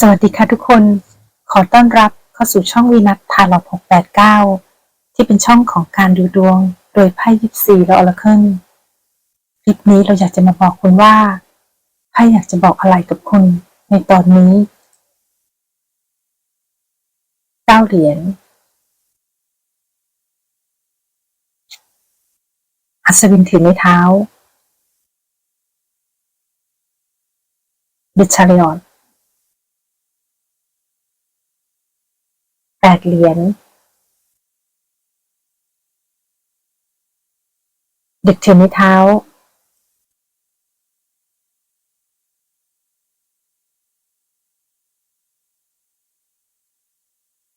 สวัสดีค่ะทุกคน ขอต้อนรับเข้าสู่ช่องวีนัททาร์ล689 ที่เป็นช่องของการดูดวง โดยไพ่ยิปซีและออร์เคิลคลิปนี้เราอยากจะมาบอกคุณว่าไพ่อยากจะบอกอะไรกับคุณในตอนนี้เก้าเหรียญอัศวินถือในเท้าเดชาริออนแป ดเหรียญเด็กถือในเท้า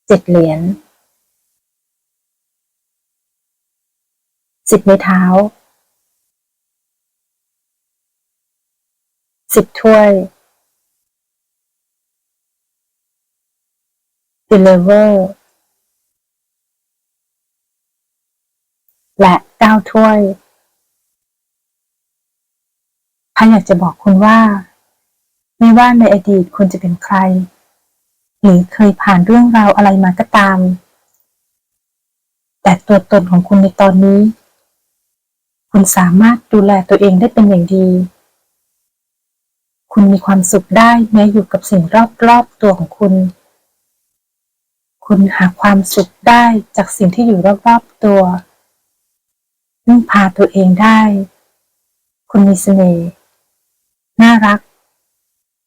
เจ็ดเหรียญสิบไม้เท้า สิบถ้วย deliver และเก้าถ้วยพาอยากจะบอกคุณว่า ไม่ว่าในอดีตคุณจะเป็นใคร หรือเคยผ่านเรื่องราวอะไรมาก็ตาม แต่ตัวตนของคุณในตอนนี้ คุณสามารถดูแลตัวเองได้เป็นอย่างดี คุณมีความสุขได้แม้อยู่กับสิ่งรอบๆตัวของคุณ คุณหาความสุขได้จากสิ่งที่อยู่รอบๆตัวพึ่งพาตัวเองได้ คุณมีเสน่ห์น่ารัก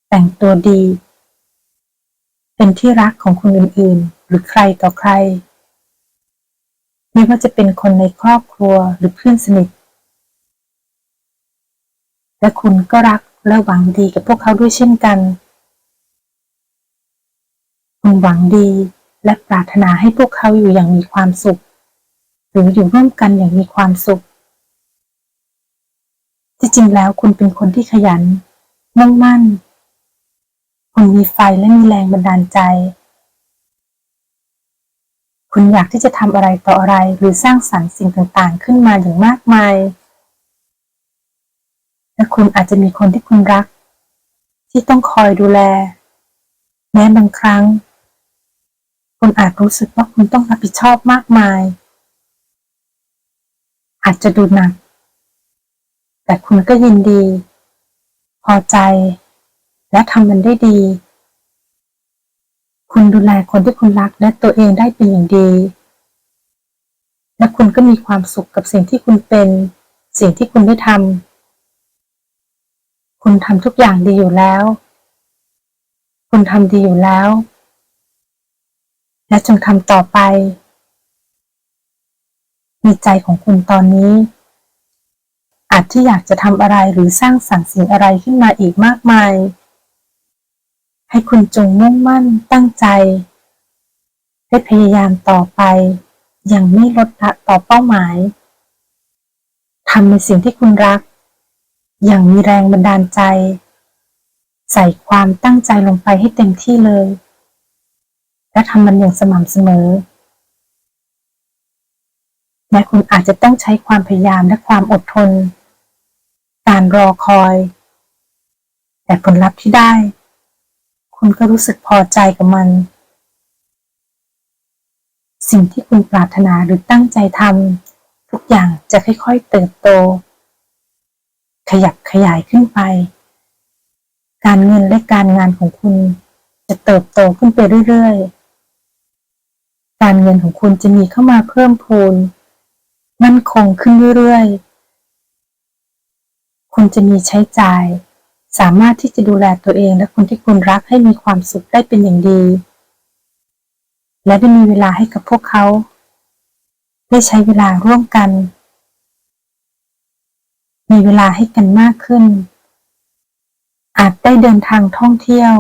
แต่งตัวดี เป็นที่รักของคนอื่นๆ หรือใครต่อใคร ไม่ว่าจะเป็นคนในครอบครัวหรือเพื่อนสนิท และคุณก็รักและหวังดีกับพวกเขาด้วยเช่นกันคุณหวังดี และปรารถนาให้พวกเขาอยู่อย่างมีความสุข หรืออยู่ร่วมกันอย่างมีความสุข ที่จริงแล้วคุณเป็นคนที่ขยัน มุ่งมั่น คุณมีไฟและมีแรงบันดาลใจ คุณอยากที่จะทำอะไรต่ออะไรหรือสร้างสรรค์สิ่งต่างๆ ขึ้นมาอย่างมากมาย และคุณอาจจะมีคนที่คุณรัก ที่ต้องคอยดูแล แม้บางครั้ง คุณอาจรู้สึกว่าคุณต้องรับผิดชอบมากมาย อาจจะดูหนัก แต่คุณก็ยินดี พอใจ และทำมันได้ดี คุณดูแลคนที่คุณรักและตัวเองได้เป็นอย่างดี และคุณก็มีความสุขกับสิ่งที่คุณเป็น สิ่งที่คุณได้ทำคุณทำทุกอย่างดีอยู่แล้ว คุณทำดีอยู่แล้ว และจงทำต่อไป ในใจของคุณตอนนี้ อาจที่อยากจะทำอะไรหรือสร้างสรรค์สิ่งอะไรขึ้นมาอีกมากมาย ให้คุณจงมุ่งมั่นตั้งใจและพยายามต่อไป อย่างไม่ลดละต่อเป้าหมายทำในสิ่งที่คุณรัก อย่างมีแรงบันดาลใจ ใส่ความตั้งใจลงไปให้เต็มที่เลย และทำมันอย่างสม่ำเสมอแม้คุณอาจจะต้องใช้ความพยายามและความอดทน การรอคอย แต่ผลลัพธ์ที่ได้ คุณก็รู้สึกพอใจกับมัน สิ่งที่คุณปรารถนาหรือตั้งใจทำทุกอย่างจะค่อยๆเติบโต ขยับขยายขึ้นไป การเงินและการงานของคุณจะเติบโตขึ้นไปเรื่อยๆ การเงินของคุณจะมีเข้ามาเพิ่มพูน มั่นคงขึ้นเรื่อยๆ คุณจะมีใช้จ่าย สามารถที่จะดูแลตัวเองและคนที่คุณรักให้มีความสุขได้เป็นอย่างดี และได้มีเวลาให้กับพวกเขา ได้ใช้เวลาร่วมกัน มีเวลาให้กันมากขึ้น อาจได้เดินทางท่องเที่ยว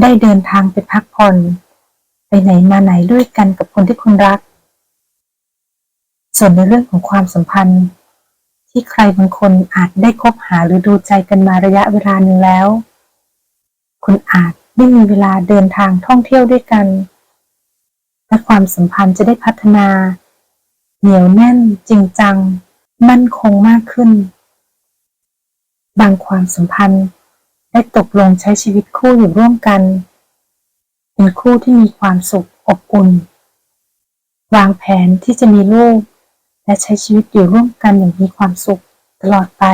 ได้เดินทางไปพักผ่อน ไหนมาไหนด้วยกันกับคนที่คุณรัก ส่วนในเรื่องของความสัมพันธ์ ที่ใครบางคนอาจได้คบหาหรือดูใจกันมาระยะเวลาหนึ่งแล้ว คุณอาจได้มีเวลาเดินทางท่องเที่ยวด้วยกัน และความสัมพันธ์จะได้พัฒนา เหนียวแน่นจริงจัง มั่นคงมากขึ้น บางความสัมพันธ์ได้ตกลงใช้ชีวิตคู่อยู่ร่วมกัน เป็นคู่ที่มีความสุขอบอุ่น วางแผนที่จะมีลูก และใช้ชีวิตอยู่ร่วมกันอย่างมีความสุขตลอดไป